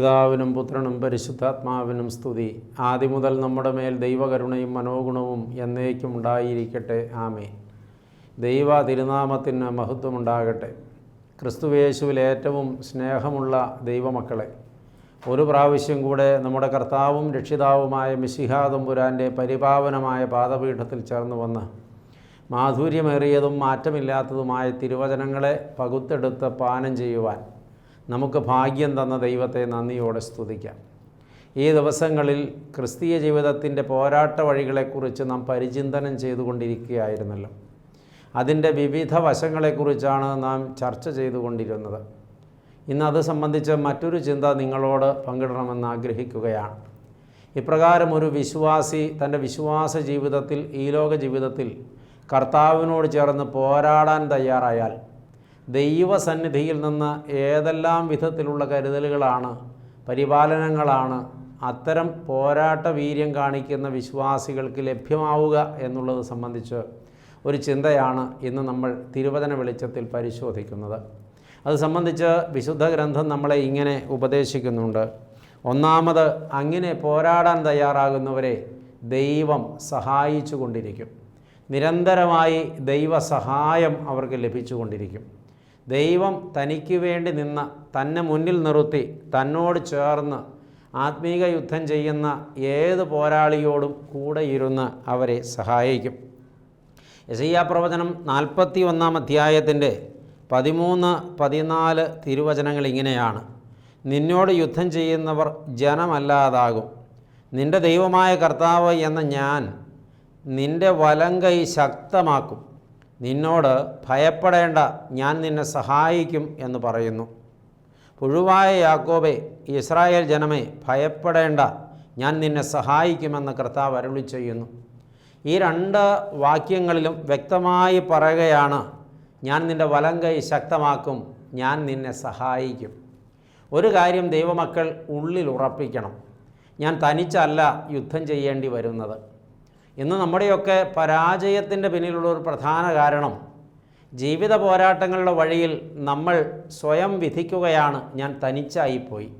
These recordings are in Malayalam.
പിതാവിനും പുത്രനും പരിശുദ്ധാത്മാവിനും സ്തുതി. ആദ്യം മുതൽ നമ്മുടെ മേൽ ദൈവകരുണയും മനോഗുണവും എന്നേക്കും ഉണ്ടായിരിക്കട്ടെ. ആമേ ദൈവ തിരുനാമത്തിന് മഹത്വമുണ്ടാകട്ടെ. ക്രിസ്തുവേശുവിൽ ഏറ്റവും സ്നേഹമുള്ള ദൈവമക്കളെ ഒരു പ്രാവശ്യം കൂടെ നമ്മുടെ കർത്താവും രക്ഷിതാവുമായ മിശിഹാതമ്പുരാന്റെ പരിപാവനമായ പാദപീഠത്തിൽ ചേർന്ന് വന്ന് മാധുര്യമേറിയതും മാറ്റമില്ലാത്തതുമായ തിരുവചനങ്ങളെ പകുത്തെടുത്ത് പാനം ചെയ്യുവാൻ നമുക്ക് ഭാഗ്യം തന്ന ദൈവത്തെ നന്ദിയോടെ സ്തുതിക്കാം. ഈ ദിവസങ്ങളിൽ ക്രിസ്തീയ ജീവിതത്തിന്റെ പോരാട്ട വഴികളെക്കുറിച്ച് നാം പരിചിന്തനം ചെയ്തുകൊണ്ടിരിക്കുകയായിരുന്നല്ലോ. അതിന്റെ വിവിധ വശങ്ങളെക്കുറിച്ചാണ് നാം ചർച്ച ചെയ്തുകൊണ്ടിരുന്നത്. ഇന്ന് അത് സംബന്ധിച്ച് മറ്റൊരു ചിന്ത നിങ്ങളോട് പങ്കിടണമെന്ന് ആഗ്രഹിക്കുകയാണ്. ഇപ്രകാരം ഒരു വിശ്വാസി തന്റെ വിശ്വാസ ജീവിതത്തിൽ ഈ ലോക ജീവിതത്തിൽ കർത്താവിനോട് ചേർന്ന് പോരാടാൻ തയ്യാറായാൽ ദൈവസന്നിധിയിൽ നിന്ന് ഏതെല്ലാം വിധത്തിലുള്ള കരുതലുകളാണ് പരിപാലനങ്ങളാണ് അത്തരം പോരാട്ട വീര്യം കാണിക്കുന്ന വിശ്വാസികൾക്ക് ലഭ്യമാവുക എന്നുള്ളത് സംബന്ധിച്ച് ഒരു ചിന്തയാണ് ഇന്ന് നമ്മൾ തിരുവചന വെളിച്ചത്തിൽ പരിശോധിക്കുന്നത്. അത് സംബന്ധിച്ച് വിശുദ്ധ ഗ്രന്ഥം നമ്മളെ ഇങ്ങനെ ഉപദേശിക്കുന്നുണ്ട്. ഒന്നാമത് അങ്ങനെ പോരാടാൻ തയ്യാറാകുന്നവരെ ദൈവം സഹായിച്ചു കൊണ്ടിരിക്കും നിരന്തരമായി ദൈവസഹായം അവർക്ക് ലഭിച്ചുകൊണ്ടിരിക്കും. ദൈവം തനിക്ക് വേണ്ടി നിന്ന് തന്നെ മുന്നിൽ നിർത്തി തന്നോട് ചേർന്ന് ആത്മീക യുദ്ധം ചെയ്യുന്ന ഏത് പോരാളിയോടും കൂടെ ഇരുന്ന് അവരെ സഹായിക്കും. യസയ്യ പ്രവചനം നാൽപ്പത്തി ഒന്നാം അധ്യായത്തിന്റെ പതിമൂന്ന് പതിനാല് തിരുവചനങ്ങൾ ഇങ്ങനെയാണ്. നിന്നോട് യുദ്ധം ചെയ്യുന്നവർ ജനമല്ലാതാകും. നിന്റെ ദൈവമായ കർത്താവ് എന്ന ഞാൻ നിന്റെ വലങ്കൈ ശക്തമാക്കും. നിന്നോട് ഭയപ്പെടേണ്ട ഞാൻ നിന്നെ സഹായിക്കും എന്ന് പറയുന്നു. പുഴുവായ യാക്കോബെ ഇസ്രായേൽ ജനമേ ഭയപ്പെടേണ്ട ഞാൻ നിന്നെ സഹായിക്കുമെന്ന് കർത്താവ് അരുളി ചെയ്യുന്നു. ഈ രണ്ട് വാക്യങ്ങളിലും വ്യക്തമായി പറയുകയാണ് ഞാൻ നിന്റെ വലം കൈ ശക്തമാക്കും ഞാൻ നിന്നെ സഹായിക്കും. ഒരു കാര്യം ദൈവമക്കൾ ഉള്ളിൽ ഉറപ്പിക്കണം. ഞാൻ തനിച്ചല്ല യുദ്ധം ചെയ്യേണ്ടി വരുന്നത്. ഇന്ന് നമ്മുടെയൊക്കെ പരാജയത്തിന്റെ പിന്നിലുള്ള ഒരു പ്രധാന കാരണം ജീവിത പോരാട്ടങ്ങളുടെ വഴിയിൽ നമ്മൾ സ്വയം വിധിക്കുകയാണ് ഞാൻ തനിച്ചായിപ്പോയി.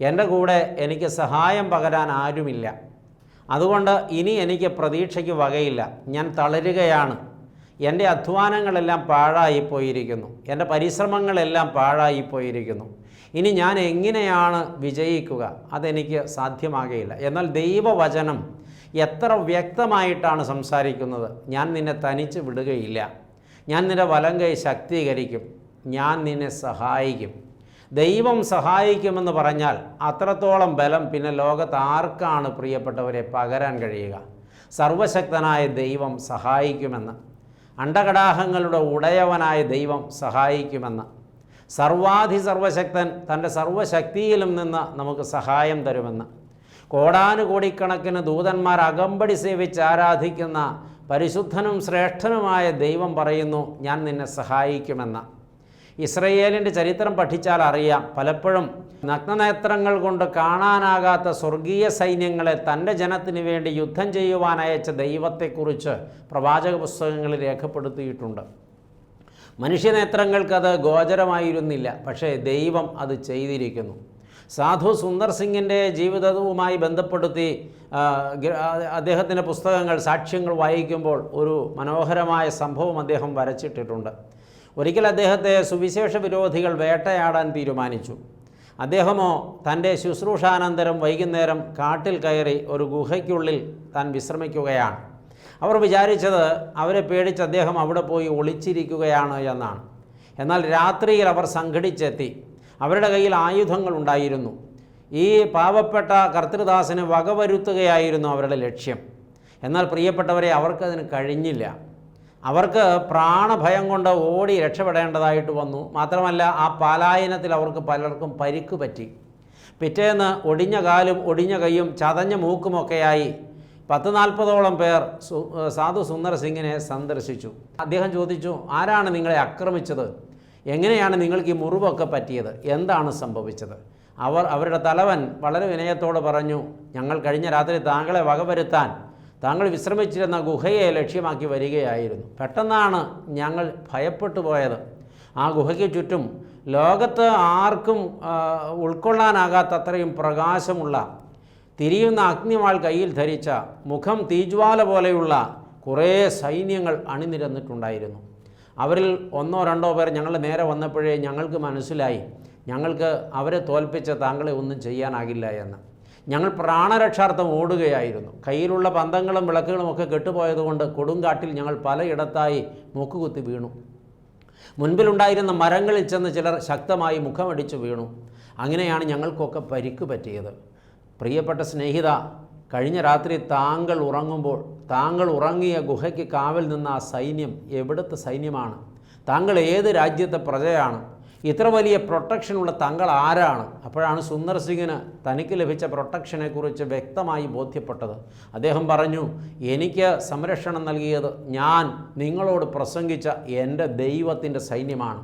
എന്റെ കൂടെ എനിക്ക് സഹായം പകരാൻ ആരുമില്ല. അതുകൊണ്ട് ഇനി എനിക്ക് പ്രതീക്ഷയ്ക്ക് വകയില്ല. ഞാൻ തളരുകയാണ്. എന്റെ അധ്വാനങ്ങളെല്ലാം പാഴായിപ്പോയിരിക്കുന്നു. എന്റെ പരിശ്രമങ്ങളെല്ലാം പാഴായിപ്പോയിരിക്കുന്നു. ഇനി ഞാൻ എങ്ങനെയാണ് വിജയിക്കുക? അതെനിക്ക് സാധ്യമാകുകയില്ല എന്നാൽ ദൈവവചനം എത്ര വ്യക്തമായിട്ടാണ് സംസാരിക്കുന്നത്? ഞാൻ നിന്നെ തനിച്ച് വിടുകയില്ല. ഞാൻ നിന്റെ വലം കൈ ശക്തീകരിക്കും. ഞാൻ നിന്നെ സഹായിക്കും. ദൈവം സഹായിക്കുമെന്ന് പറഞ്ഞാൽ അത്രത്തോളം ബലം പിന്നെ ലോകത്ത് ആർക്കാണ് പ്രിയപ്പെട്ടവരെ പകരാൻ കഴിയുക? സർവശക്തനായ ദൈവം സഹായിക്കുമെന്ന്. അണ്ടകടാഹങ്ങളുടെ ഉടയവനായ ദൈവം സഹായിക്കുമെന്ന്. സർവാധി സർവശക്തൻ തന്റെ സർവശക്തിയിലും നിന്ന് നമുക്ക് സഹായം തരുമെന്ന്. കോടാനുകോടിക്കണക്കിന് ദൂതന്മാർ അകമ്പടി സേവിച്ച് ആരാധിക്കുന്ന പരിശുദ്ധനും ശ്രേഷ്ഠനുമായ ദൈവം പറയുന്നു ഞാൻ നിന്നെ സഹായിക്കുമെന്ന്. ഇസ്രയേലിന്റെ ചരിത്രം പഠിച്ചാൽ അറിയാം പലപ്പോഴും നഗ്നനേത്രങ്ങൾ കൊണ്ട് കാണാനാകാത്ത സ്വർഗീയ സൈന്യങ്ങളെ തന്റെ ജനത്തിന് വേണ്ടി യുദ്ധം ചെയ്യുവാൻ അയച്ച ദൈവത്തെക്കുറിച്ച് പ്രവാചക പുസ്തകങ്ങളിൽ രേഖപ്പെടുത്തിയിട്ടുണ്ട്. മനുഷ്യനേത്രങ്ങൾക്കത് ഗോചരമായിരുന്നില്ല പക്ഷേ ദൈവം അത് ചെയ്തിരിക്കുന്നു. സാധു സുന്ദർ സിംഗിന്റെ ജീവിതവുമായി ബന്ധപ്പെടുത്തി അദ്ദേഹത്തിന്റെ പുസ്തകങ്ങൾ സാക്ഷ്യങ്ങൾ വായിക്കുമ്പോൾ ഒരു മനോഹരമായ സംഭവം അദ്ദേഹം വരച്ചിട്ടിട്ടുണ്ട്. ഒരിക്കൽ അദ്ദേഹത്തെ സുവിശേഷ വിരോധികൾ വേട്ടയാടാൻ തീരുമാനിച്ചു. അദ്ദേഹമോ തന്റെ ശുശ്രൂഷാനന്തരം വൈകുന്നേരം കാട്ടിൽ കയറി ഒരു ഗുഹയ്ക്കുള്ളിൽ താൻ വിശ്രമിക്കുകയാണ്. അവർ വിചാരിച്ചത് അവരെ പേടിച്ച് അദ്ദേഹം അവിടെ പോയി ഒളിച്ചിരിക്കുകയാണ് എന്നാണ്. എന്നാൽ രാത്രിയിൽ അവർ സംഘടിച്ചെത്തി. അവരുടെ കയ്യിൽ ആയുധങ്ങൾ ഉണ്ടായിരുന്നു. ഈ പാവപ്പെട്ട കർത്തൃദാസന് വകവരുത്തുകയായിരുന്നു അവരുടെ ലക്ഷ്യം. എന്നാൽ പ്രിയപ്പെട്ടവരെ അവർക്കതിന് കഴിഞ്ഞില്ല. അവർക്ക് പ്രാണഭയം കൊണ്ട് ഓടി രക്ഷപ്പെടേണ്ടതായിട്ട് വന്നു. മാത്രമല്ല ആ പാലായനത്തിൽ അവർക്ക് പലർക്കും പരിക്ക് പറ്റി. പിറ്റേന്ന് ഒടിഞ്ഞ കാലും ഒടിഞ്ഞ കൈയും ചതഞ്ഞ മൂക്കുമൊക്കെയായി പത്ത് നാൽപ്പതോളം പേർ സാധു സുന്ദർ സിംഗിനെ സന്ദർശിച്ചു. അദ്ദേഹം ചോദിച്ചു ആരാണ് നിങ്ങളെ ആക്രമിച്ചത്? എങ്ങനെയാണ് നിങ്ങൾക്ക് ഈ മുറിവൊക്കെ പറ്റിയത്? എന്താണ് സംഭവിച്ചത്? അവർ അവരുടെ തലവൻ വളരെ വിനയത്തോട് പറഞ്ഞു ഞങ്ങൾ കഴിഞ്ഞ രാത്രി താങ്കളെ വകവരുത്താൻ താങ്കൾ വിശ്രമിച്ചിരുന്ന ഗുഹയെ ലക്ഷ്യമാക്കി വരികയായിരുന്നു. പെട്ടെന്നാണ് ഞങ്ങൾ ഭയപ്പെട്ടു പോയത്. ആ ഗുഹയ്ക്ക് ചുറ്റും ലോകത്ത് ആർക്കും ഉൾക്കൊള്ളാനാകാത്തത്രയും പ്രകാശമുള്ള തിരിയുന്ന അഗ്നിവാൾ കയ്യിൽ ധരിച്ച മുഖം തീജ്വാല പോലെയുള്ള കുറേ സൈന്യങ്ങൾ അണിനിരന്നിട്ടുണ്ടായിരുന്നു. അവരിൽ ഒന്നോ രണ്ടോ പേർ ഞങ്ങൾ നേരെ വന്നപ്പോഴേ ഞങ്ങൾക്ക് മനസ്സിലായി. ഞങ്ങൾക്ക് അവരെ തോൽപ്പിച്ച താങ്കളെ ഒന്നും ചെയ്യാനാകില്ല എന്ന്. ഞങ്ങൾ പ്രാണരക്ഷാർത്ഥം ഓടുകയായിരുന്നു. കയ്യിലുള്ള പന്തങ്ങളും വിളക്കുകളും ഒക്കെ കെട്ടുപോയതുകൊണ്ട് കൊടുങ്കാട്ടിൽ ഞങ്ങൾ പലയിടത്തായി മൂക്കുകുത്തി വീണു. മുൻപിലുണ്ടായിരുന്ന മരങ്ങളിൽ ചെന്ന് ചിലർ ശക്തമായി മുഖമടിച്ചു വീണു. അങ്ങനെയാണ് ഞങ്ങൾക്കൊക്കെ പരിക്ക് പറ്റിയത്. പ്രിയപ്പെട്ട സ്നേഹിത കഴിഞ്ഞ രാത്രി താങ്കൾ ഉറങ്ങുമ്പോൾ താങ്കൾ ഉറങ്ങിയ ഗുഹയ്ക്ക് കാവൽ നിന്ന ആ സൈന്യം എവിടുത്തെ സൈന്യമാണ്? താങ്കൾ ഏത് രാജ്യത്തെ പ്രജയാണ്? ഇത്ര വലിയ പ്രൊട്ടക്ഷനുള്ള താങ്കൾ ആരാണ്? അപ്പോഴാണ് സുന്ദർ സിംഗിന് തനിക്ക് ലഭിച്ച പ്രൊട്ടക്ഷനെക്കുറിച്ച് വ്യക്തമായി ബോധ്യപ്പെട്ടത്. അദ്ദേഹം പറഞ്ഞു എനിക്ക് സംരക്ഷണം നൽകിയത് ഞാൻ നിങ്ങളോട് പ്രസംഗിച്ച എന്റെ ദൈവത്തിന്റെ സൈന്യമാണ്.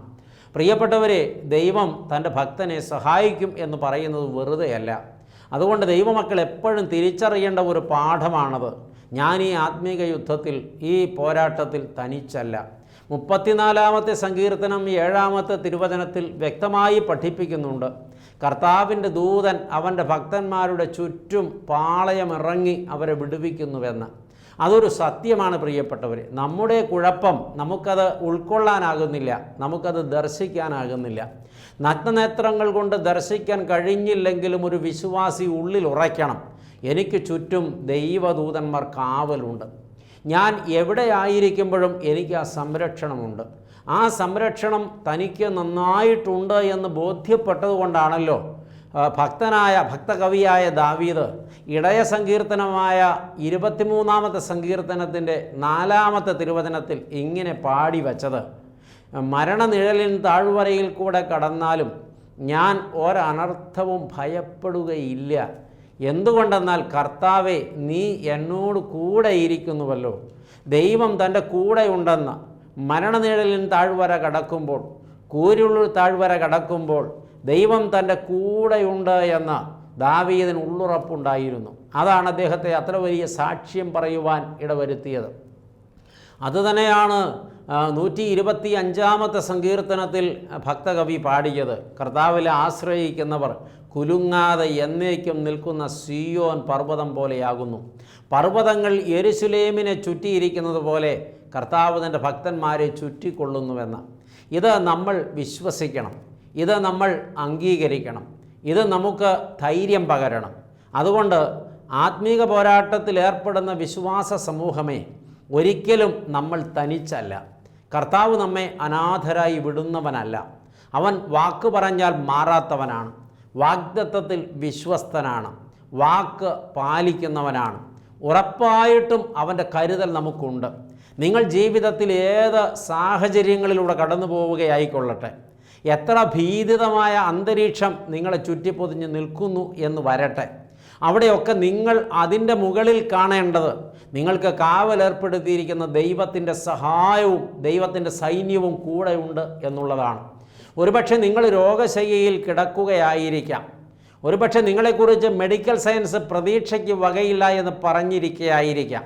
പ്രിയപ്പെട്ടവരെ ദൈവം തന്റെ ഭക്തനെ സഹായിക്കും എന്ന് പറയുന്നത് വെറുതെയല്ല. അതുകൊണ്ട് ദൈവമക്കൾ എപ്പോഴും തിരിച്ചറിയേണ്ട ഒരു പാഠമാണത്. ഞാൻ ഈ ആത്മീക യുദ്ധത്തിൽ ഈ പോരാട്ടത്തിൽ തനിച്ചല്ല. മുപ്പത്തിനാലാമത്തെ സങ്കീർത്തനം ഏഴാമത്തെ തിരുവചനത്തിൽ വ്യക്തമായി പഠിപ്പിക്കുന്നുണ്ട്. കർത്താവിന്റെ ദൂതൻ അവന്റെ ഭക്തന്മാരുടെ ചുറ്റും പാളയമിറങ്ങി അവരെ വിടുവിക്കുന്നുവെന്ന്. അതൊരു സത്യമാണ് പ്രിയപ്പെട്ടവർ നമ്മുടെ കുഴപ്പം നമുക്കത് ഉൾക്കൊള്ളാനാകുന്നില്ല നമുക്കത് ദർശിക്കാനാകുന്നില്ല. നഗ്നനേത്രങ്ങൾ കൊണ്ട് ദർശിക്കാൻ കഴിഞ്ഞില്ലെങ്കിലും ഒരു വിശ്വാസി ഉള്ളിൽ ഉറയ്ക്കണം. എനിക്ക് ചുറ്റും ദൈവദൂതന്മാർ കാവലുണ്ട്. ഞാൻ എവിടെ ആയിരിക്കുമ്പോഴും എനിക്ക് ആ സംരക്ഷണമുണ്ട്. ആ സംരക്ഷണം തനിക്ക് നന്നായിട്ടുണ്ട് എന്ന് ബോധ്യപ്പെട്ടതുകൊണ്ടാണല്ലോ ഭക്തനായ ഭക്തകവിയായ ദാവീദ് ഇടയ സങ്കീർത്തനമായ ഇരുപത്തിമൂന്നാമത്തെ സങ്കീർത്തനത്തിന്റെ നാലാമത്തെ തിരുവചനത്തിൽ ഇങ്ങനെ പാടി വച്ചത്. മരണനിഴലിൻ താഴ്വരയിൽ കൂടെ കടന്നാലും ഞാൻ ഒരനർത്ഥവും ഭയപ്പെടുകയില്ല. എന്തുകൊണ്ടെന്നാൽ കർത്താവെ നീ എന്നോട് കൂടെ ഇരിക്കുന്നുവല്ലോ ദൈവം തന്റെ കൂടെ ഉണ്ടെന്ന മരണനിഴലിൻ താഴ്വര കടക്കുമ്പോൾ കൂരുള്ളിൽ താഴ്വര കടക്കുമ്പോൾ ദൈവം തന്റെ കൂടെയുണ്ട് എന്ന് ദാവീദിന് ഉള്ളുറപ്പുണ്ടായിരുന്നു. അതാണ് അദ്ദേഹത്തെ അത്ര വലിയ സാക്ഷ്യം പറയുവാൻ ഇടവരുത്തിയത്. അതുതന്നെയാണ് നൂറ്റി ഇരുപത്തി അഞ്ചാമത്തെ സങ്കീർത്തനത്തിൽ ഭക്തകവി പാടിയത്. കർത്താവിൽ ആശ്രയിക്കുന്നവർ കുലുങ്ങാതെ എന്നേക്കും നിൽക്കുന്ന സിയോൻ പർവതം പോലെയാകുന്നു. പർവതങ്ങൾ യെരുസുലേമിനെ ചുറ്റിയിരിക്കുന്നത് പോലെ കർത്താവ് തന്റെ ഭക്തന്മാരെ ചുറ്റിക്കൊള്ളുന്നുവെന്ന്. ഇത് നമ്മൾ വിശ്വസിക്കണം. ഇത് നമ്മൾ അംഗീകരിക്കണം. ഇത് നമുക്ക് ധൈര്യം പകരണം. അതുകൊണ്ട് ആത്മീക പോരാട്ടത്തിൽ ഏർപ്പെടുന്ന വിശ്വാസ സമൂഹമേ ഒരിക്കലും നമ്മൾ തനിച്ചല്ല. കർത്താവ് നമ്മെ അനാഥരായി വിടുന്നവനല്ല. അവൻ വാക്ക് പറഞ്ഞാൽ മാറാത്തവനാണ്. വാഗ്ദത്തത്തിൽ വിശ്വസ്തനാണ്. വാക്ക് പാലിക്കുന്നവനാണ്. ഉറപ്പായിട്ടും അവന്റെ കരുതൽ നമുക്കുണ്ട്. നിങ്ങൾ ജീവിതത്തിൽ ഏത് സാഹചര്യങ്ങളിലൂടെ കടന്നു പോവുകയായിക്കൊള്ളട്ടെ. എത്ര ഭീതിതമായ അന്തരീക്ഷം നിങ്ങളെ ചുറ്റിപ്പൊതിഞ്ഞ് നിൽക്കുന്നു എന്ന് വരട്ടെ. അവിടെയൊക്കെ നിങ്ങൾ അതിന്റെ മുകളിൽ കാണേണ്ടത്. നിങ്ങൾക്ക് കാവലേർപ്പെടുത്തിയിരിക്കുന്ന ദൈവത്തിന്റെ സഹായവും ദൈവത്തിന്റെ സൈന്യവും കൂടെയുണ്ട് എന്നുള്ളതാണ്. ഒരുപക്ഷെ നിങ്ങൾ രോഗശയ്യയിൽ കിടക്കുകയായിരിക്കാം. ഒരുപക്ഷെ നിങ്ങളെക്കുറിച്ച് മെഡിക്കൽ സയൻസ് പ്രതീക്ഷയ്ക്ക് വകയില്ല എന്ന് പറഞ്ഞിരിക്കുകയായിരിക്കാം.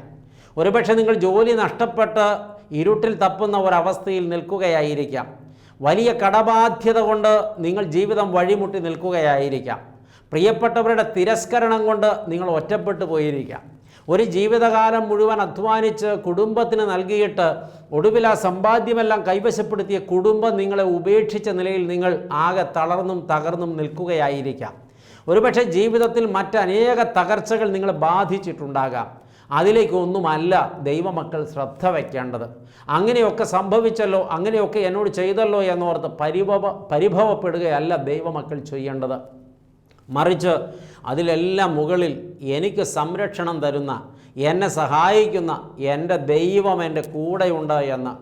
ഒരുപക്ഷെ നിങ്ങൾ ജോലി നഷ്ടപ്പെട്ട് ഇരുട്ടിൽ തപ്പുന്ന ഒരവസ്ഥയിൽ നിൽക്കുകയായിരിക്കാം. വലിയ കടബാധ്യത കൊണ്ട് നിങ്ങൾ ജീവിതം വഴിമുട്ടി നിൽക്കുകയായിരിക്കാം. പ്രിയപ്പെട്ടവരുടെ തിരസ്കരണം കൊണ്ട് നിങ്ങൾ ഒറ്റപ്പെട്ടു പോയിരിക്കാം ഒരു ജീവിതകാലം മുഴുവൻ അധ്വാനിച്ച് കുടുംബത്തിന് നൽകിയിട്ട് ഒടുവിൽ ആ സമ്പാദ്യമെല്ലാം കൈവശപ്പെടുത്തിയ കുടുംബം നിങ്ങളെ ഉപേക്ഷിച്ച നിലയിൽ നിങ്ങൾ ആകെ തളർന്നും തകർന്നും നിൽക്കുകയായിരിക്കാം ഒരുപക്ഷെ ജീവിതത്തിൽ മറ്റനേക തകർച്ചകൾ നിങ്ങളെ ബാധിച്ചിട്ടുണ്ടാകാം. അതിലേക്കൊന്നുമല്ല ദൈവമക്കൾ ശ്രദ്ധ വയ്ക്കേണ്ടത് അങ്ങനെയൊക്കെ സംഭവിച്ചല്ലോ അങ്ങനെയൊക്കെ എന്നോട് ചെയ്തല്ലോ എന്നോർത്ത് പരിഭവ പരിഭവപ്പെടുകയല്ല ദൈവമക്കൾ ചെയ്യേണ്ടത്. മറിച്ച് അതിലെല്ലാം മുകളിൽ എനിക്ക് സംരക്ഷണം തരുന്ന എന്നെ സഹായിക്കുന്ന എന്റെ ദൈവം എന്റെ കൂടെയുണ്ട് എന്ന്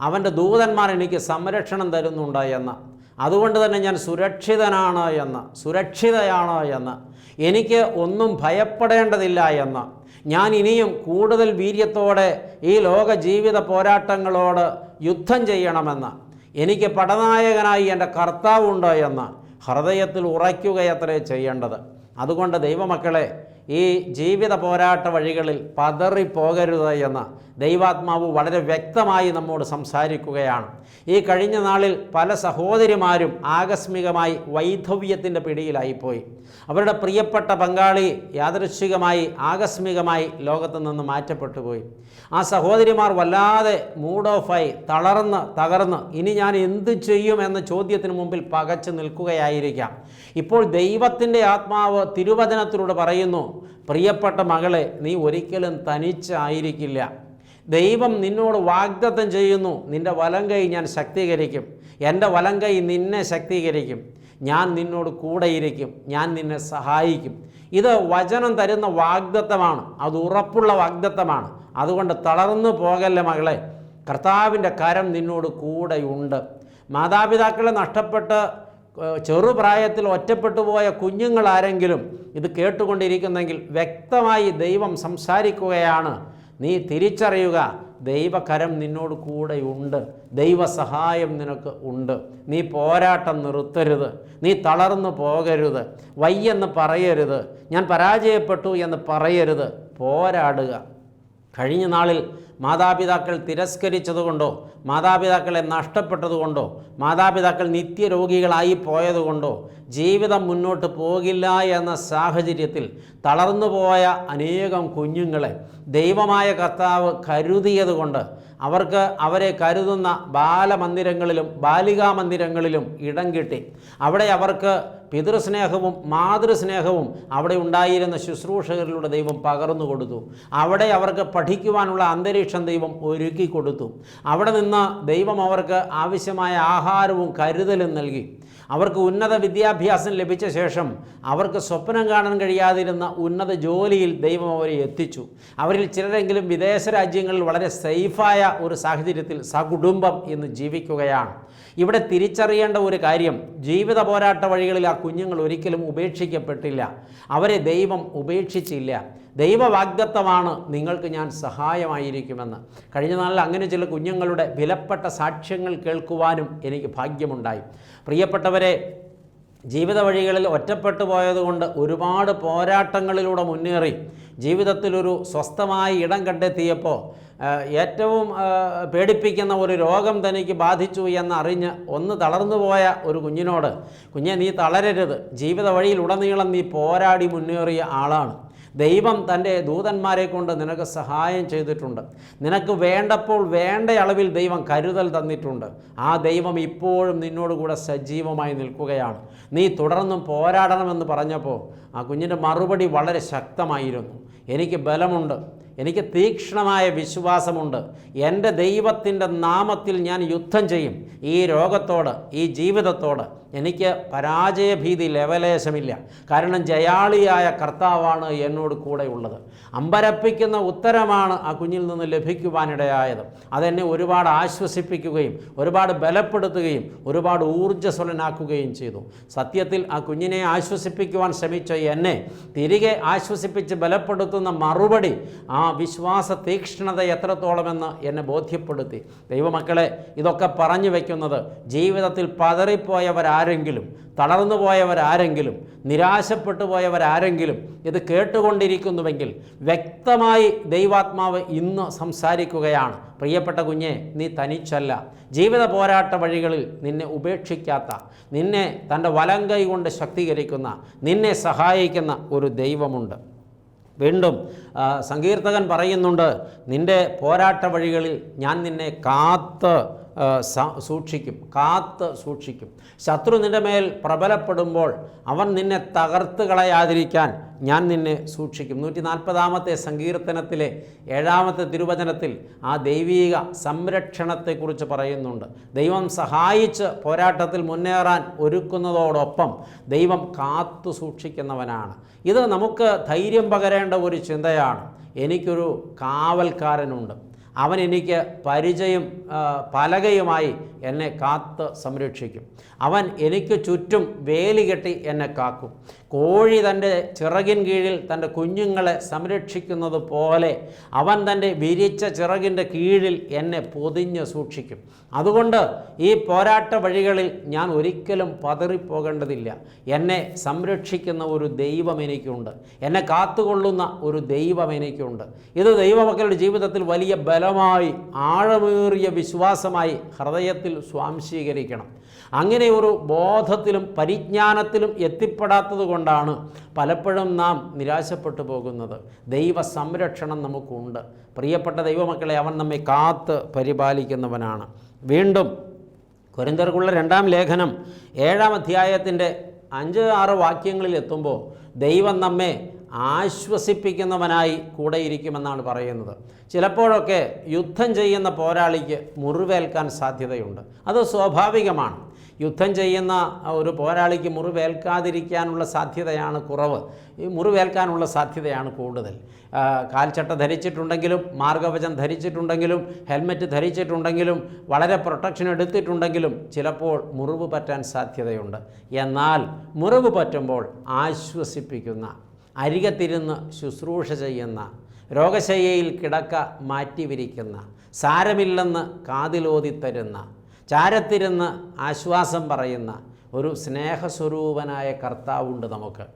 അവന്റെ ദൂതന്മാർ എനിക്ക് സംരക്ഷണം തരുന്നുണ്ട് എന്ന് അതുകൊണ്ട് തന്നെ ഞാൻ സുരക്ഷിതനാണ് എന്ന് സുരക്ഷിതയാണ് എന്ന് എനിക്ക് ഒന്നും ഭയപ്പെടേണ്ടതില്ല എന്ന് ഞാൻ ഇനിയും കൂടുതൽ വീര്യത്തോടെ ഈ ലോക ജീവിത പോരാട്ടങ്ങളോട് യുദ്ധം ചെയ്യണമെന്ന് എനിക്ക് പടനായകനായി എന്റെ കർത്താവുണ്ട് എന്ന് ഹൃദയത്തിൽ ഉറയ്ക്കുകയത്രേ ചെയ്യേണ്ടത്. അതുകൊണ്ട് ദൈവമക്കളെ ഈ ജീവിത പോരാട്ട വഴികളിൽ പതറിപ്പോകരുത് എന്ന് ദൈവാത്മാവ് വളരെ വ്യക്തമായി നമ്മോട് സംസാരിക്കുകയാണ്. ഈ കഴിഞ്ഞ നാളിൽ പല സഹോദരിമാരും ആകസ്മികമായി വൈധവ്യത്തിന്റെ പിടിയിലായിപ്പോയി. അവരുടെ പ്രിയപ്പെട്ട പങ്കാളി യാദൃശ്ചികമായി ആകസ്മികമായി ലോകത്ത് നിന്ന് മാറ്റപ്പെട്ടു പോയി ആ സഹോദരിമാർ വല്ലാതെ മൂഡ് ഓഫായി തളർന്ന് തകർന്ന് ഇനി ഞാൻ എന്ത് ചെയ്യും എന്ന ചോദ്യത്തിന് മുമ്പിൽ പകച്ചു നിൽക്കുകയായിരിക്കാം. ഇപ്പോൾ ദൈവത്തിന്റെ ആത്മാവ് തിരുവചനത്തിലൂടെ പറയുന്നു പ്രിയപ്പെട്ട മകളെ നീ ഒരിക്കലും തനിച്ചായിരിക്കില്ല. ദൈവം നിന്നോട് വാഗ്ദത്തം ചെയ്യുന്നു. നിന്റെ വലം കൈ ഞാൻ ശക്തീകരിക്കും. എന്റെ വലം കൈ നിന്നെ ശക്തീകരിക്കും. ഞാൻ നിന്നോട് കൂടെയിരിക്കും ഞാൻ നിന്നെ സഹായിക്കും. ഇത് വചനം തരുന്ന വാഗ്ദത്തമാണ്. അത് ഉറപ്പുള്ള വാഗ്ദത്തമാണ്. അതുകൊണ്ട് തളർന്നു പോകല്ലേ മകളെ. കർത്താവിന്റെ കരം നിന്നോട് കൂടെയുണ്ട്. മാതാപിതാക്കളെ നഷ്ടപ്പെട്ട് ചെറുപ്രായത്തിൽ ഒറ്റപ്പെട്ടു പോയ കുഞ്ഞുങ്ങളാരെങ്കിലും ഇത് കേട്ടുകൊണ്ടിരിക്കുന്നെങ്കിൽ വ്യക്തമായി ദൈവം സംസാരിക്കുകയാണ്. നീ തിരിച്ചറിയുക ദൈവകരം നിന്നോട് കൂടെയുണ്ട് ദൈവസഹായം നിനക്ക് ഉണ്ട്. നീ പോരാട്ടം നിർത്തരുത് നീ തളർന്നു പോകരുത് വയ്യെന്ന് പറയരുത് ഞാൻ പരാജയപ്പെട്ടു എന്ന് പറയരുത്. പോരാടുക. കഴിഞ്ഞ നാളിൽ മാതാപിതാക്കൾ തിരസ്കരിച്ചതുകൊണ്ടോ മാതാപിതാക്കളെ നഷ്ടപ്പെട്ടതുകൊണ്ടോ മാതാപിതാക്കൾ നിത്യരോഗികളായി പോയതുകൊണ്ടോ ജീവിതം മുന്നോട്ട് പോകില്ല എന്ന സാഹചര്യത്തിൽ തളർന്നുപോയ അനേകം കുഞ്ഞുങ്ങളെ ദൈവമായ കർത്താവ് കരുതിയതുകൊണ്ട് അവർക്ക് അവരെ കരുതുന്ന ബാലമന്ദിരങ്ങളിലും ബാലികാ മന്ദിരങ്ങളിലും ഇടം കിട്ടി. അവിടെ അവർക്ക് പിതൃസ്നേഹവും മാതൃസ്നേഹവും അവിടെ ഉണ്ടായിരുന്ന ശുശ്രൂഷകരിലൂടെ ദൈവം പകർന്നു കൊടുത്തു. അവിടെ അവർക്ക് പഠിക്കുവാനുള്ള അന്തരീക്ഷം ദൈവം ഒരുക്കി കൊടുത്തു. അവിടെ നിന്ന് ദൈവം അവർക്ക് ആവശ്യമായ ആഹാരവും കരുതലും നൽകി. അവർക്ക് ഉന്നത വിദ്യാഭ്യാസം ലഭിച്ച ശേഷം അവർക്ക് സ്വപ്നം കാണാൻ കഴിയാതിരുന്ന ഉന്നത ജോലിയിൽ ദൈവം അവരെ എത്തിച്ചു. അവരിൽ ചിലരെങ്കിലും വിദേശ രാജ്യങ്ങളിൽ വളരെ സേഫായ ഒരു സാഹചര്യത്തിൽ സകുടുംബം ഇന്ന് ജീവിക്കുകയാണ്. ഇവിടെ തിരിച്ചറിയേണ്ട ഒരു കാര്യം ജീവിത പോരാട്ട വഴികളിൽ ആ കുഞ്ഞുങ്ങൾ ഒരിക്കലും ഉപേക്ഷിക്കപ്പെട്ടില്ല. അവരെ ദൈവം ഉപേക്ഷിച്ചില്ല. ദൈവവാഗ്ദത്തമാണ് നിങ്ങൾക്ക് ഞാൻ സഹായമായിരിക്കുമെന്ന്. കഴിഞ്ഞ നാളിൽ അങ്ങനെ ചില കുഞ്ഞുങ്ങളുടെ വിലപ്പെട്ട സാക്ഷ്യങ്ങൾ കേൾക്കുവാനും എനിക്ക് ഭാഗ്യമുണ്ടായി. പ്രിയപ്പെട്ടവരെ ജീവിത വഴികളിൽ ഒറ്റപ്പെട്ടു പോയതുകൊണ്ട് ഒരുപാട് പോരാട്ടങ്ങളിലൂടെ മുന്നേറി ജീവിതത്തിലൊരു സ്വസ്ഥമായ ഇടം കണ്ടെത്തിയപ്പോൾ ഏറ്റവും പേടിപ്പിക്കുന്ന ഒരു രോഗം തനിക്ക് ബാധിച്ചു എന്നറിഞ്ഞ് ഒന്ന് തളർന്നു പോയ ഒരു കുഞ്ഞിനോട് കുഞ്ഞെ നീ തളരരുത്. ജീവിത വഴിയിൽ ഉടനീളം നീ പോരാടി മുന്നേറിയ ആളാണ്. ദൈവം തന്റെ ദൂതന്മാരെ കൊണ്ട് നിനക്ക് സഹായം ചെയ്തിട്ടുണ്ട്. നിനക്ക് വേണ്ടപ്പോൾ വേണ്ട അളവിൽ ദൈവം കരുതൽ തന്നിട്ടുണ്ട്. ആ ദൈവം ഇപ്പോഴും നിന്നോടുകൂടെ സജീവമായി നിൽക്കുകയാണ്. നീ തുടർന്നും പോരാടണമെന്ന് പറഞ്ഞപ്പോൾ ആ കുഞ്ഞിന്റെ മറുപടി വളരെ ശക്തമായിരുന്നു. എനിക്ക് ബലമുണ്ട്. എനിക്ക് തീക്ഷ്ണമായ വിശ്വാസമുണ്ട്. എന്റെ ദൈവത്തിന്റെ നാമത്തിൽ ഞാൻ യുദ്ധം ചെയ്യും. ഈ രോഗത്തോട് ഈ ജീവിതത്തോട് എനിക്ക് പരാജയഭീതി ലെവലേശമില്ല. കാരണം ജയാളിയായ കർത്താവാണ് എന്നോട് കൂടെ ഉള്ളത് അമ്പരപ്പിക്കുന്ന ഉത്തരമാണ് ആ കുഞ്ഞിൽ നിന്ന് ലഭിക്കുവാനിടയായത്. അതെന്നെ ഒരുപാട് ആശ്വസിപ്പിക്കുകയും ഒരുപാട് ബലപ്പെടുത്തുകയും ഒരുപാട് ഊർജസ്വലനാക്കുകയും ചെയ്തു. സത്യത്തിൽ ആ കുഞ്ഞിനെ ആശ്വസിപ്പിക്കുവാൻ ശ്രമിച്ച എന്നെ തിരികെ ആശ്വസിപ്പിച്ച് ബലപ്പെടുത്തുന്ന മറുപടി ആ വിശ്വാസ തീക്ഷ്ണത എത്രത്തോളമെന്ന് എന്നെ ബോധ്യപ്പെടുത്തി. ദൈവമക്കളെ ഇതൊക്കെ പറഞ്ഞു വയ്ക്കുന്നത് ജീവിതത്തിൽ പതറിപ്പോയവരാരെങ്കിലും തളർന്നു പോയവരാരെങ്കിലും നിരാശപ്പെട്ടു പോയവരാരെങ്കിലും ഇത് കേട്ടുകൊണ്ടിരിക്കുന്നുവെങ്കിൽ വ്യക്തമായി ദൈവാത്മാവ് ഇന്ന് സംസാരിക്കുകയാണ്. പ്രിയപ്പെട്ട കുഞ്ഞെ നീ തനിച്ചല്ല. ജീവിത പോരാട്ട വഴികളിൽ നിന്നെ ഉപേക്ഷിക്കാത്ത നിന്നെ തന്റെ വലം കൈ കൊണ്ട് ശക്തീകരിക്കുന്ന നിന്നെ സഹായിക്കുന്ന ഒരു ദൈവമുണ്ട്. വീണ്ടും സങ്കീർത്തകൻ പറയുന്നുണ്ട് നിന്റെ പോരാട്ട വഴികളിൽ ഞാൻ നിന്നെ കാത്ത് സൂക്ഷിക്കും കാത്ത് സൂക്ഷിക്കും. ശത്രു നിന്റെ മേൽ പ്രബലപ്പെടുമ്പോൾ അവൻ നിന്നെ തകർത്ത് കളയാതിരിക്കാൻ ഞാൻ നിന്നെ സൂക്ഷിക്കും. നൂറ്റി നാൽപ്പതാമത്തെ സങ്കീർത്തനത്തിലെ ഏഴാമത്തെ തിരുവചനത്തിൽ ആ ദൈവീക സംരക്ഷണത്തെക്കുറിച്ച് പറയുന്നുണ്ട്. ദൈവം സഹായിച്ച് പോരാട്ടത്തിൽ മുന്നേറാൻ ഒരുക്കുന്നതോടൊപ്പം ദൈവം കാത്തു സൂക്ഷിക്കുന്നവനാണ്. ഇത് നമുക്ക് ധൈര്യം പകരേണ്ട ഒരു ചിന്തയാണ്. എനിക്കൊരു കാവൽക്കാരനുണ്ട്. അവൻ എനിക്ക് പരിചയം പലകയുമായി എന്നെ കാത്ത് സംരക്ഷിക്കും. അവൻ എനിക്ക് ചുറ്റും വേലി കെട്ടി എന്നെ കാക്കും. കോഴി തന്റെ ചിറകിൻ കീഴിൽ തന്റെ കുഞ്ഞുങ്ങളെ സംരക്ഷിക്കുന്നത് പോലെ അവൻ തന്റെ വിരിച്ച ചിറകിന്റെ കീഴിൽ എന്നെ പൊതിഞ്ഞ് സൂക്ഷിക്കും. അതുകൊണ്ട് ഈ പോരാട്ട വഴികളിൽ ഞാൻ ഒരിക്കലും പതറിപ്പോകേണ്ടതില്ല. എന്നെ സംരക്ഷിക്കുന്ന ഒരു ദൈവം എനിക്കുണ്ട്. എന്നെ കാത്തുകൊള്ളുന്ന ഒരു ദൈവം എനിക്കുണ്ട്. ഇത് ദൈവമക്കളുടെ ജീവിതത്തിൽ വലിയ ബലമായി ആഴമേറിയ വിശ്വാസമായി ഹൃദയത്തിൽ സ്വാംശീകരിക്കണം. അങ്ങനെ ഒരു ബോധത്തിലും പരിജ്ഞാനത്തിലും എത്തിപ്പെടാത്തത് കൊണ്ടാണ് പലപ്പോഴും നാം നിരാശപ്പെട്ടു പോകുന്നത്. ദൈവ സംരക്ഷണം നമുക്കുണ്ട്. പ്രിയപ്പെട്ട ദൈവമക്കളെ അവൻ നമ്മെ കാത്ത് പരിപാലിക്കുന്നവനാണ്. വീണ്ടും കുരന്തർക്കുള്ള രണ്ടാം ലേഖനം ഏഴാം അധ്യായത്തിന്റെ അഞ്ച് ആറ് വാക്യങ്ങളിൽ എത്തുമ്പോൾ ദൈവം നമ്മെ ആശ്വസിപ്പിക്കുന്നവനായി കൂടെയിരിക്കുമെന്നാണ് പറയുന്നത്. ചിലപ്പോഴൊക്കെ യുദ്ധം ചെയ്യുന്ന പോരാളിക്ക് മുറിവേൽക്കാൻ സാധ്യതയുണ്ട്. അത് സ്വാഭാവികമാണ്. യുദ്ധം ചെയ്യുന്ന ഒരു പോരാളിക്ക് മുറിവേൽക്കാതിരിക്കാനുള്ള സാധ്യതയാണ് കുറവ്. ഈ മുറിവേൽക്കാനുള്ള സാധ്യതയാണ് കൂടുതൽ. കാൽച്ചട്ട ധരിച്ചിട്ടുണ്ടെങ്കിലും മാർഗവചം ധരിച്ചിട്ടുണ്ടെങ്കിലും ഹെൽമെറ്റ് ധരിച്ചിട്ടുണ്ടെങ്കിലും വളരെ പ്രൊട്ടക്ഷൻ എടുത്തിട്ടുണ്ടെങ്കിലും ചിലപ്പോൾ മുറിവ് പറ്റാൻ സാധ്യതയുണ്ട്. എന്നാൽ മുറിവ് പറ്റുമ്പോൾ ആശ്വസിപ്പിക്കുന്ന അരികത്തിരുന്ന് ശുശ്രൂഷ ചെയ്യുന്ന രോഗശയ്യയിൽ കിടക്ക മാറ്റിവിരിക്കുന്ന സാരമില്ലെന്ന് കാതിലോതിത്തരുന്ന ചാരത്തിരുന്ന് ആശ്വാസം പറയുന്ന ഒരു സ്നേഹസ്വരൂപനായ കർത്താവുണ്ട് നമുക്ക്.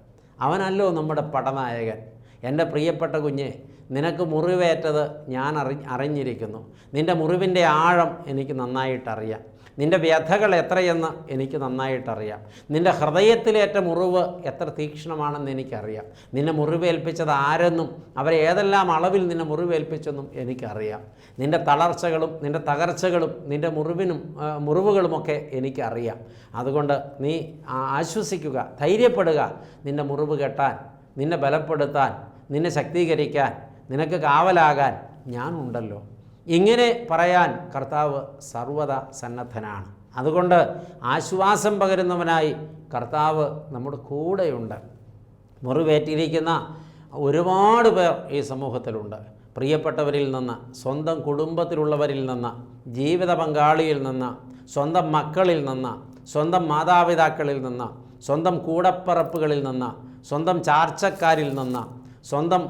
അവനല്ലോ നമ്മുടെ പടനായകൻ. എന്റെ പ്രിയപ്പെട്ട കുഞ്ഞെ നിനക്ക് മുറിവേറ്റത് ഞാൻ അറി അറിഞ്ഞിരിക്കുന്നു. നിന്റെ മുറിവിന്റെ ആഴം എനിക്ക് നന്നായിട്ടറിയാം. നിന്റെ വ്യഥകൾ എത്രയെന്ന് എനിക്ക് നന്നായിട്ടറിയാം. നിന്റെ ഹൃദയത്തിലേറ്റ മുറിവ് എത്ര തീക്ഷ്ണമാണെന്ന് എനിക്കറിയാം. നിന്നെ മുറിവേൽപ്പിച്ചത് ആരെന്നും അവരെ ഏതെല്ലാം അളവിൽ നിന്നെ മുറിവേൽപ്പിച്ചെന്നും എനിക്കറിയാം. നിന്റെ തളർച്ചകളും നിന്റെ തകർച്ചകളും നിന്റെ മുറിവിനും മുറിവുകളുമൊക്കെ എനിക്കറിയാം. അതുകൊണ്ട് നീ ആശ്വസിക്കുക ധൈര്യപ്പെടുക. നിന്റെ മുറിവ് കെട്ടാൻ നിന്നെ ബലപ്പെടുത്താൻ നിന്നെ ശക്തീകരിക്കാൻ നിനക്ക് കാവലാകാൻ ഞാനുണ്ടല്ലോ ഇങ്ങനെ പറയാൻ കർത്താവ് സർവത സന്നദ്ധനാണ്. അതുകൊണ്ട് ആശ്വാസം പകരുന്നവനായി കർത്താവ് നമ്മുടെ കൂടെയുണ്ട്. മുറിവേറ്റിരിക്കുന്ന ഒരുപാട് പേർ ഈ സമൂഹത്തിലുണ്ട്. പ്രിയപ്പെട്ടവരിൽ നിന്ന് സ്വന്തം കുടുംബത്തിലുള്ളവരിൽ നിന്ന് ജീവിത പങ്കാളിയിൽ നിന്ന് സ്വന്തം മക്കളിൽ നിന്ന് സ്വന്തം മാതാപിതാക്കളിൽ നിന്ന് സ്വന്തം കൂടപ്പറപ്പുകളിൽ നിന്ന് സ്വന്തം ചാർച്ചക്കാരിൽ നിന്ന് സ്വന്തം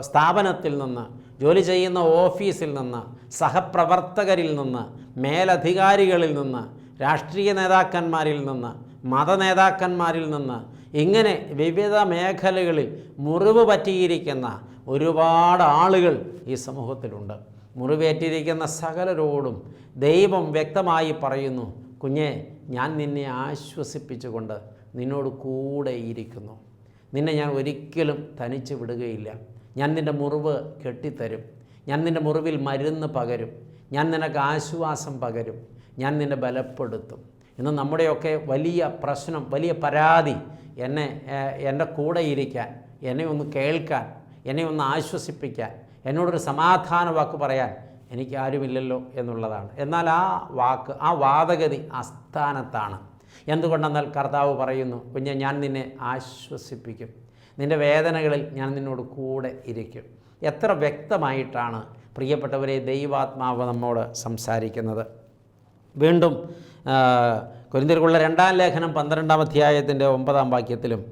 സ്ഥാപനത്തിൽ നിന്ന് ജോലി ചെയ്യുന്ന ഓഫീസിൽ നിന്ന് സഹപ്രവർത്തകരിൽ നിന്ന് മേലധികാരികളിൽ നിന്ന് രാഷ്ട്രീയ നേതാക്കന്മാരിൽ നിന്ന് മത നേതാക്കന്മാരിൽ നിന്ന് ഇങ്ങനെ വിവിധ മേഖലകളിൽ മുറിവ് പറ്റിയിരിക്കുന്ന ഒരുപാട് ആളുകൾ ഈ സമൂഹത്തിലുണ്ട്. മുറിവേറ്റിരിക്കുന്ന സകലരോടും ദൈവം വ്യക്തമായി പറയുന്നു കുഞ്ഞെ ഞാൻ നിന്നെ ആശ്വസിപ്പിച്ചുകൊണ്ട് നിന്നോട് കൂടെ ഇരിക്കുന്നു. നിന്നെ ഞാൻ ഒരിക്കലും തനിച്ച് വിടുകയില്ല. ഞാൻ നിന്റെ മുറിവ് കെട്ടിത്തരും. ഞാൻ നിന്റെ മുറിവിൽ മരുന്ന് പകരും. ഞാൻ നിനക്ക് ആശ്വാസം പകരും. ഞാൻ നിന്നെ ബലപ്പെടുത്തും. ഇന്ന് നമ്മുടെയൊക്കെ വലിയ പ്രശ്നം വലിയ പരാതി എന്നെ എന്റെ കൂടെ ഇരിക്കാൻ എന്നെ ഒന്ന് കേൾക്കാൻ എന്നെ ഒന്ന് ആശ്വസിപ്പിക്കാൻ എന്നോടൊരു സമാധാന വാക്ക് പറയാൻ എനിക്ക് ആരുമില്ലല്ലോ എന്നുള്ളതാണ്. എന്നാൽ ആ വാക്ക് ആ വാദഗതി അസ്ഥാനത്താണ് എന്തുകൊണ്ടെന്നാൽ കർത്താവ് പറയുന്നു കുഞ്ഞെ ഞാൻ നിന്നെ ആശ്വസിപ്പിക്കും. നിന്റെ വേദനകളിൽ ഞാൻ നിന്നോട് കൂടെ ഇരിക്കും. എത്ര വ്യക്തമായിട്ടാണ് പ്രിയപ്പെട്ടവരെ ദൈവാത്മാവ് നമ്മോട് സംസാരിക്കുന്നത്. വീണ്ടും കുരിന്തിർക്കുള്ള രണ്ടാം ലേഖനം പന്ത്രണ്ടാം അധ്യായത്തിന്റെ ഒമ്പതാം വാക്യത്തിലും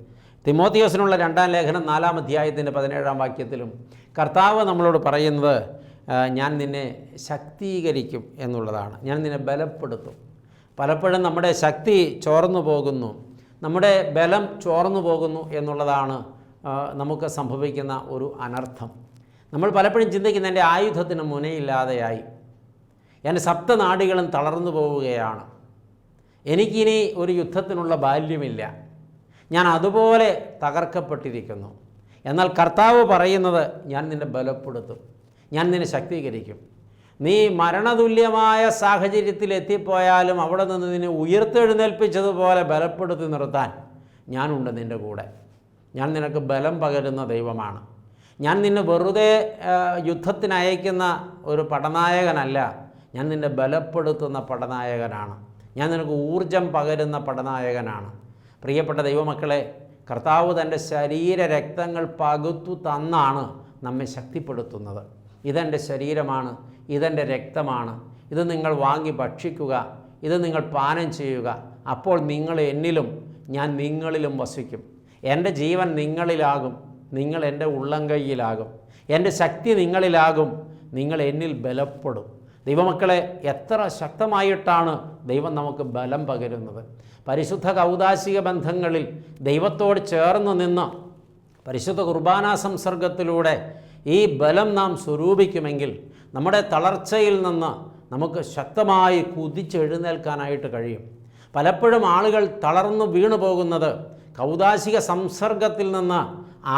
തിമോത്തിയോസിനുള്ള രണ്ടാം ലേഖനം നാലാം അധ്യായത്തിന്റെ പതിനേഴാം വാക്യത്തിലും കർത്താവ് നമ്മളോട് പറയുന്നത് ഞാൻ നിന്നെ ശക്തീകരിക്കും എന്നുള്ളതാണ്. ഞാൻ നിന്നെ ബലപ്പെടുത്തും. പലപ്പോഴും നമ്മുടെ ശക്തി ചോർന്നു പോകുന്നു. നമ്മുടെ ബലം ചോർന്നു പോകുന്നു എന്നുള്ളതാണ് നമുക്ക് സംഭവിക്കുന്ന ഒരു അനർത്ഥം. നമ്മൾ പലപ്പോഴും ചിന്തിക്കുന്ന എന്റെ ആയുധത്തിന് മുനയില്ലാതെയായി. എന്റെ സപ്തനാടികളും തളർന്നു പോവുകയാണ്. എനിക്കിനി ഒരു യുദ്ധത്തിനുള്ള ബാല്യമില്ല. ഞാൻ അതുപോലെ തകർക്കപ്പെട്ടിരിക്കുന്നു. എന്നാൽ കർത്താവ് പറയുന്നത് ഞാൻ നിന്നെ ബലപ്പെടുത്തും. ഞാൻ നിന്നെ ശക്തീകരിക്കും. നീ മരണതുല്യമായ സാഹചര്യത്തിൽ എത്തിപ്പോയാലും അവിടെ നിന്ന് നിന്നെ ഉയർത്തെഴുന്നേൽപ്പിച്ചതുപോലെ ബലപ്പെടുത്തി നിർത്താൻ ഞാനുണ്ട് നിന്റെ കൂടെ. ഞാൻ നിനക്ക് ബലം പകരുന്ന ദൈവമാണ്. ഞാൻ നിന്നെ വെറുതെ യുദ്ധത്തിന് അയക്കുന്ന ഒരു പടനായകനല്ല. ഞാൻ നിന്നെ ബലപ്പെടുത്തുന്ന പടനായകനാണ്. ഞാൻ നിനക്ക് ഊർജം പകരുന്ന പടനായകനാണ്. പ്രിയപ്പെട്ട ദൈവമക്കളെ കർത്താവ് തന്റെ ശരീര രക്തങ്ങൾ പകുത്തു തന്നാണ് നമ്മെ ശക്തിപ്പെടുത്തുന്നത്. ഇതെന്റെ ശരീരമാണ്. ഇതെന്റെ രക്തമാണ്. ഇത് നിങ്ങൾ വാങ്ങി ഭക്ഷിക്കുക. ഇത് നിങ്ങൾ പാനം ചെയ്യുക. അപ്പോൾ നിങ്ങൾ എന്നിലും ഞാൻ നിങ്ങളിലും വസിക്കും. എന്റെ ജീവൻ നിങ്ങളിലാകും. നിങ്ങൾ എന്റെ ഉള്ളംകൈയിലാകും. എന്റെ ശക്തി നിങ്ങളിലാകും. നിങ്ങൾ എന്നിൽ ബലപ്പെടും. ദൈവമക്കളെ എത്ര ശക്തമായിട്ടാണ് ദൈവം നമുക്ക് ബലം പകരുന്നത്. പരിശുദ്ധ കൗദാശിക ബന്ധങ്ങളിൽ ദൈവത്തോട് ചേർന്ന് നിന്ന് പരിശുദ്ധ കുർബാന സംസർഗത്തിലൂടെ ഈ ബലം നാം സ്വരൂപിക്കുമെങ്കിൽ നമ്മുടെ തളർച്ചയിൽ നിന്ന് നമുക്ക് ശക്തമായി കുതിച്ചെഴുന്നേൽക്കാനായിട്ട് കഴിയും. പലപ്പോഴും ആളുകൾ തളർന്നു വീണു പോകുന്നത് കൗതാശിക സംസർഗത്തിൽ നിന്ന്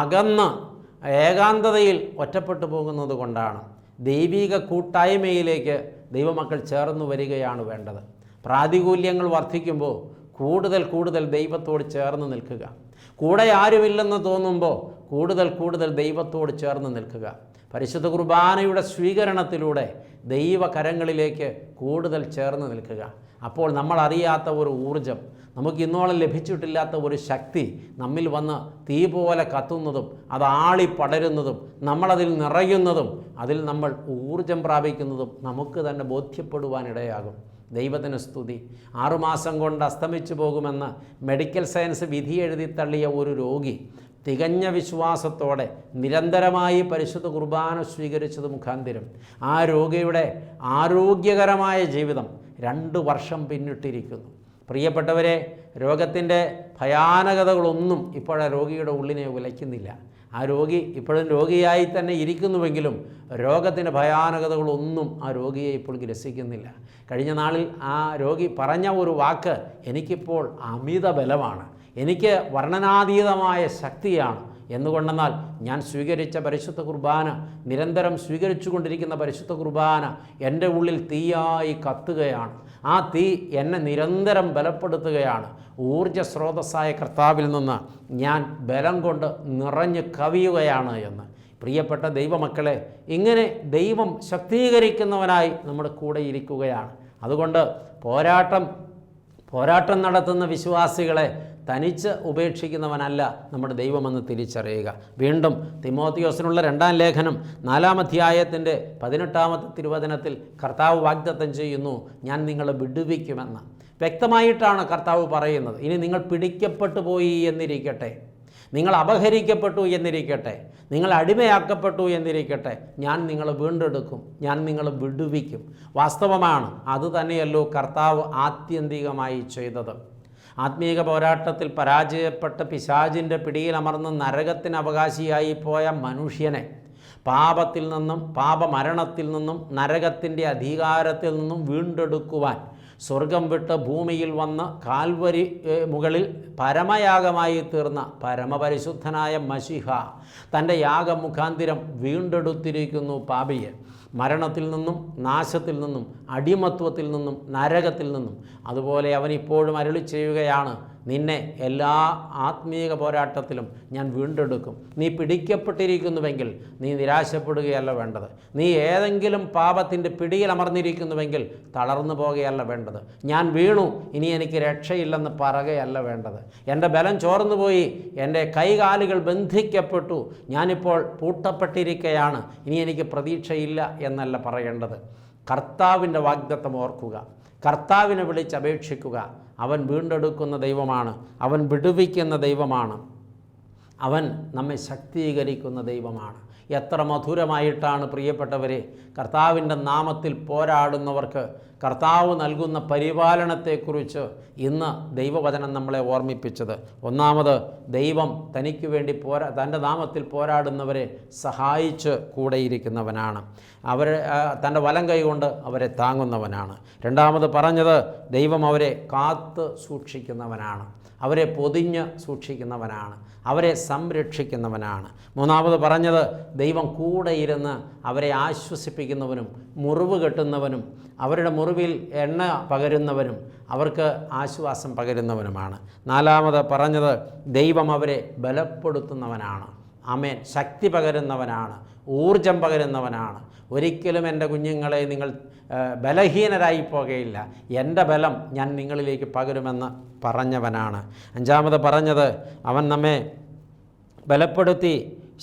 അകന്ന് ഏകാന്തതയിൽ ഒറ്റപ്പെട്ടു പോകുന്നത് കൊണ്ടാണ്. ദൈവിക കൂട്ടായ്മയിലേക്ക് ദൈവമക്കൾ ചേർന്ന് വരികയാണ് വേണ്ടത്. പ്രാതികൂല്യങ്ങൾ വർദ്ധിക്കുമ്പോൾ കൂടുതൽ കൂടുതൽ ദൈവത്തോട് ചേർന്ന് നിൽക്കുക. കൂടെ ആരുമില്ലെന്ന് തോന്നുമ്പോൾ കൂടുതൽ കൂടുതൽ ദൈവത്തോട് ചേർന്ന് നിൽക്കുക. പരിശുദ്ധ കുർബാനയുടെ സ്വീകരണത്തിലൂടെ ദൈവകരങ്ങളിലേക്ക് കൂടുതൽ ചേർന്ന് നിൽക്കുക. അപ്പോൾ നമ്മൾ അറിയാത്ത ഒരു ഊർജം നമുക്ക് ഇന്നോളം ലഭിച്ചിട്ടില്ലാത്ത ഒരു ശക്തി നമ്മിൽ വന്ന് തീ പോലെ കത്തുന്നതും അത് ആളി പടരുന്നതും നമ്മളതിൽ നിറയുന്നതും അതിൽ നമ്മൾ ഊർജം പ്രാപിക്കുന്നതും നമുക്ക് തന്നെ ബോധ്യപ്പെടുവാനിടയാകും. ദൈവത്തിന് സ്തുതി. ആറുമാസം കൊണ്ട് അസ്തമിച്ചു പോകുമെന്ന് മെഡിക്കൽ സയൻസ് വിധി എഴുതി തള്ളിയ ഒരു രോഗി തികഞ്ഞ വിശ്വാസത്തോടെ നിരന്തരമായി പരിശുദ്ധ കുർബാന സ്വീകരിച്ചത് മുഖാന്തിരം. ആ രോഗിയുടെ ആരോഗ്യകരമായ ജീവിതം രണ്ട് വർഷം പിന്നിട്ടിരിക്കുന്നു. പ്രിയപ്പെട്ടവരെ രോഗത്തിന്റെ ഭയാനകതകളൊന്നും ഇപ്പോഴാ രോഗിയുടെ ഉള്ളിനെ ഉലയ്ക്കുന്നില്ല. ആ രോഗി ഇപ്പോഴും രോഗിയായി തന്നെ ഇരിക്കുന്നുവെങ്കിലും രോഗത്തിന്റെ ഭയാനകതകളൊന്നും ആ രോഗിയെ ഇപ്പോൾ ഗ്രസിക്കുന്നില്ല. കഴിഞ്ഞ നാളിൽ ആ രോഗി പറഞ്ഞ ഒരു വാക്ക് എനിക്കിപ്പോൾ അമിത ബലമാണ്. എനിക്ക് വർണനാതീതമായ ശക്തിയാണ്. എന്നുകൊണ്ടെന്നാൽ ഞാൻ സ്വീകരിച്ച പരിശുദ്ധ കുർബാന നിരന്തരം സ്വീകരിച്ചു കൊണ്ടിരിക്കുന്ന പരിശുദ്ധ കുർബാന എന്റെ ഉള്ളിൽ തീയായി കത്തുകയാണ്. ആ തീ എന്നെ നിരന്തരം ബലപ്പെടുത്തുകയാണ്. ഊർജ സ്രോതസ്സായ കർത്താവിൽ നിന്ന് ഞാൻ ബലം കൊണ്ട് നിറഞ്ഞ് കവിയുകയാണ് എന്ന്. പ്രിയപ്പെട്ട ദൈവമക്കളെ ഇങ്ങനെ ദൈവം ശക്തീകരിക്കുന്നവനായി നമ്മുടെ കൂടെ ഇരിക്കുകയാണ്. അതുകൊണ്ട് പോരാട്ടം പോരാട്ടം നടത്തുന്ന വിശ്വാസികളെ തനിച്ച് ഉപേക്ഷിക്കുന്നവനല്ല നമ്മുടെ ദൈവമെന്ന് തിരിച്ചറിയുക. വീണ്ടും തിമോത്തിയോസിനുള്ള രണ്ടാം ലേഖനം നാലാം അധ്യായത്തിന്റെ പതിനെട്ടാമത്തെ തിരുവചനത്തിൽ കർത്താവ് വാഗ്ദത്തം ചെയ്യുന്നു ഞാൻ നിങ്ങളെ വിടുവിക്കുമെന്ന്. വ്യക്തമായിട്ടാണ് കർത്താവ് പറയുന്നത്. ഇനി നിങ്ങൾ പിടിക്കപ്പെട്ടു പോയി എന്നിരിക്കട്ടെ. നിങ്ങൾ അപഹരിക്കപ്പെട്ടു എന്നിരിക്കട്ടെ. നിങ്ങൾ അടിമയാക്കപ്പെട്ടു എന്നിരിക്കട്ടെ. ഞാൻ നിങ്ങളെ വീണ്ടെടുക്കും. ഞാൻ നിങ്ങളെ വിടുവിക്കും. വാസ്തവമാണ് അതുതന്നെയല്ലോ കർത്താവ് ആത്യന്തികമായി ചെയ്തത്. ആത്മീക പോരാട്ടത്തിൽ പരാജയപ്പെട്ട പിശാചിന്റെ പിടിയിലമർന്ന് നരകത്തിന് അവകാശിയായി പോയ മനുഷ്യനെ പാപത്തിൽ നിന്നും പാപമരണത്തിൽ നിന്നും നരകത്തിന്റെ അധികാരത്തിൽ നിന്നും വീണ്ടെടുക്കുവാൻ സ്വർഗം വിട്ട് ഭൂമിയിൽ വന്ന് കാൽവരി മുകളിൽ പരമയാഗമായി തീർന്ന പരമപരിശുദ്ധനായ മഷിഹ തന്റെ യാഗം മുഖാന്തിരം വീണ്ടെടുത്തിരിക്കുന്നു പാപിയെ. മരണത്തിൽ നിന്നും നാശത്തിൽ നിന്നും അടിമത്വത്തിൽ നിന്നും നരകത്തിൽ നിന്നും. അതുപോലെ അവൻ ഇപ്പോഴും അരുളി ചെയ്യുകയാണ് നിന്നെ എല്ലാ ആത്മീയ പോരാട്ടത്തിലും ഞാൻ വീണ്ടെടുക്കും. നീ പിടിക്കപ്പെട്ടിരിക്കുന്നുവെങ്കിൽ നീ നിരാശപ്പെടുകയല്ല വേണ്ടത്. നീ ഏതെങ്കിലും പാപത്തിന്റെ പിടിയിൽ അമർന്നിരിക്കുന്നുവെങ്കിൽ തളർന്നു പോകുകയല്ല വേണ്ടത്. ഞാൻ വീണു ഇനി എനിക്ക് രക്ഷയില്ലെന്ന് പറയുകയല്ല വേണ്ടത്. എന്റെ ബലം ചോർന്നു പോയി എന്റെ കൈകാലുകൾ ബന്ധിക്കപ്പെട്ടു. ഞാനിപ്പോൾ പൂട്ടപ്പെട്ടിരിക്കുകയാണ് ഇനി എനിക്ക് പ്രതീക്ഷയില്ല എന്നല്ല പറയേണ്ടത്. കർത്താവിന്റെ വാഗ്ദത്തം ഓർക്കുക. കർത്താവിനെ വിളിച്ചപേക്ഷിക്കുക. അവൻ വീണ്ടെടുക്കുന്ന ദൈവമാണ്. അവൻ വിടുവിക്കുന്ന ദൈവമാണ്. അവൻ നമ്മെ ശക്തീകരിക്കുന്ന ദൈവമാണ്. എത്ര മധുരമായിട്ടാണ് പ്രിയപ്പെട്ടവരെ കർത്താവിന്റെ നാമത്തിൽ പോരാടുന്നവർക്ക് കർത്താവ് നൽകുന്ന പരിപാലനത്തെക്കുറിച്ച് ഇന്ന് ദൈവവചനം നമ്മളെ ഓർമ്മിപ്പിച്ചത്. ഒന്നാമത് ദൈവം തനിക്ക് വേണ്ടി പോരാ തന്റെ നാമത്തിൽ പോരാടുന്നവരെ സഹായിച്ച് കൂടെയിരിക്കുന്നവനാണ്. അവരെ തന്റെ വലം കൈകൊണ്ട് അവരെ താങ്ങുന്നവനാണ്. രണ്ടാമത് പറഞ്ഞത് ദൈവം അവരെ കാത്ത് സൂക്ഷിക്കുന്നവനാണ്. അവരെ പൊതിഞ്ഞ് സൂക്ഷിക്കുന്നവനാണ് അവരെ സംരക്ഷിക്കുന്നവനാണ്. മൂന്നാമത് പറഞ്ഞത് ദൈവം കൂടെ ഇരുന്ന് അവരെ ആശ്വസിപ്പിക്കുന്നവനും മുറിവ് കെട്ടുന്നവനും അവരുടെ മുറിവിൽ എണ്ണ പകരുന്നവനും അവർക്ക് ആശ്വാസം പകരുന്നവനുമാണ്. നാലാമത് പറഞ്ഞത് ദൈവം അവരെ ബലപ്പെടുത്തുന്നവനാണ്. അമേൻ ശക്തി പകരുന്നവനാണ്. ഊർജം പകരുന്നവനാണ്. ഒരിക്കലും എന്റെ കുഞ്ഞുങ്ങളെ നിങ്ങൾ ബലഹീനരായി പോകുകയില്ല എന്റെ ബലം ഞാൻ നിങ്ങളിലേക്ക് പകരുമെന്ന് പറഞ്ഞവനാണ്. അഞ്ചാമത് പറഞ്ഞത് അവൻ നമ്മെ ബലപ്പെടുത്തി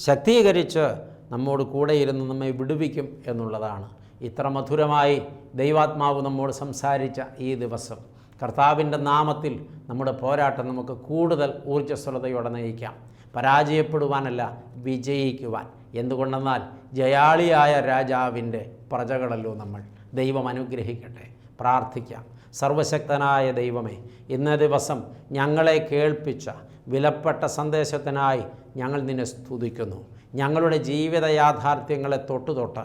ശക്തീകരിച്ച് നമ്മോട് കൂടെ ഇരുന്ന് നമ്മെ വിടുവിക്കും എന്നുള്ളതാണ്. ഇത്ര മധുരമായി ദൈവാത്മാവ് നമ്മോട് സംസാരിച്ച ഈ ദിവസം. കർത്താവിന്റെ നാമത്തിൽ നമ്മുടെ പോരാട്ടം നമുക്ക് കൂടുതൽ ഊർജസ്വലതയോടെ നയിക്കാം. പരാജയപ്പെടുവാനല്ല വിജയിക്കുവാൻ. എന്തുകൊണ്ടെന്നാൽ ജയാളിയായ രാജാവിന്റെ പ്രജകളല്ലോ നമ്മൾ. ദൈവം അനുഗ്രഹിക്കട്ടെ. പ്രാർത്ഥിക്കാം. സർവശക്തനായ ദൈവമേ ഇന്ന ദിവസം ഞങ്ങളെ കേൾപ്പിച്ച വിലപ്പെട്ട സന്ദേശത്തിനായി ഞങ്ങൾ നിന്നെ സ്തുതിക്കുന്നു. ഞങ്ങളുടെ ജീവിത യാഥാർത്ഥ്യങ്ങളെ തൊട്ടു തൊട്ട്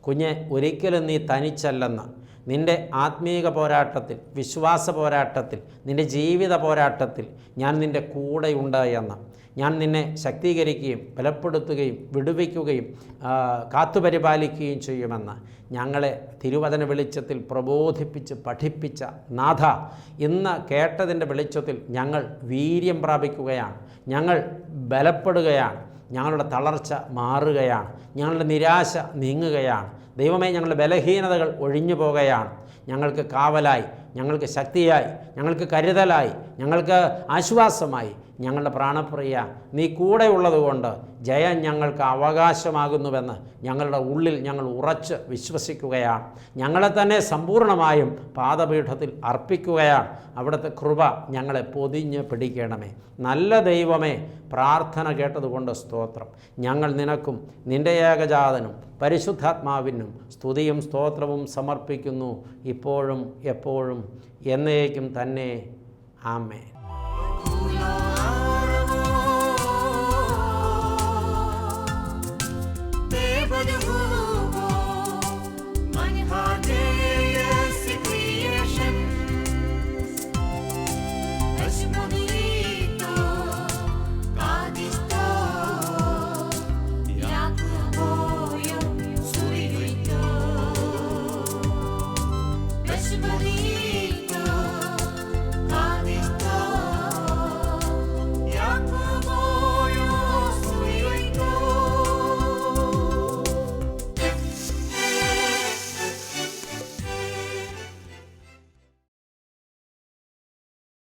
കുഞ്ഞെ ഒരിക്കലും നീ തനിച്ചല്ലെന്ന്. നിന്റെ ആത്മീക പോരാട്ടത്തിൽ വിശ്വാസ പോരാട്ടത്തിൽ നിന്റെ ജീവിത പോരാട്ടത്തിൽ ഞാൻ നിന്റെ കൂടെയുണ്ട് എന്ന് ഞാൻ നിന്നെ ശക്തീകരിക്കുകയും ബലപ്പെടുത്തുകയും വിടുവിക്കുകയും കാത്തുപരിപാലിക്കുകയും ചെയ്യുമെന്ന് ഞങ്ങളെ തിരുവചന വെളിച്ചത്തിൽ പ്രബോധിപ്പിച്ച് പഠിപ്പിച്ച നാഥ ഇന്ന് കേട്ടതിന്റെ വെളിച്ചത്തിൽ ഞങ്ങൾ വീര്യം പ്രാപിക്കുകയാണ്. ഞങ്ങൾ ബലപ്പെടുകയാണ്. ഞങ്ങളുടെ തളർച്ച മാറുകയാണ്. ഞങ്ങളുടെ നിരാശ നീങ്ങുകയാണ്. ദൈവമേ ഞങ്ങളുടെ ബലഹീനതകൾ ഒഴിഞ്ഞു പോകുകയാണ്. ഞങ്ങൾക്ക് കാവലായി ഞങ്ങൾക്ക് ശക്തിയായി ഞങ്ങൾക്ക് കരുതലായി ഞങ്ങൾക്ക് ആശ്വാസമായി ഞങ്ങളുടെ പ്രാണപ്രിയ നീ കൂടെ ഉള്ളതുകൊണ്ട് ജയം ഞങ്ങൾക്ക് അവകാശമാകുന്നുവെന്ന് ഞങ്ങളുടെ ഉള്ളിൽ ഞങ്ങൾ ഉറച്ച് വിശ്വസിക്കുകയാണ്. ഞങ്ങളെ തന്നെ സമ്പൂർണമായും പാദപീഠത്തിൽ അർപ്പിക്കുകയാണ്. അവിടുത്തെ കൃപ ഞങ്ങളെ പൊതിഞ്ഞ് പിടിക്കണമേ. നല്ല ദൈവമേ പ്രാർത്ഥന കേട്ടതുകൊണ്ട് സ്തോത്രം. ഞങ്ങൾ നിനക്കും നിന്റെ ഏകജാതനും പരിശുദ്ധാത്മാവിനും സ്തുതിയും സ്തോത്രവും സമർപ്പിക്കുന്നു ഇപ്പോഴും എപ്പോഴും എന്നേക്കും തന്നെ. ആമേൻ.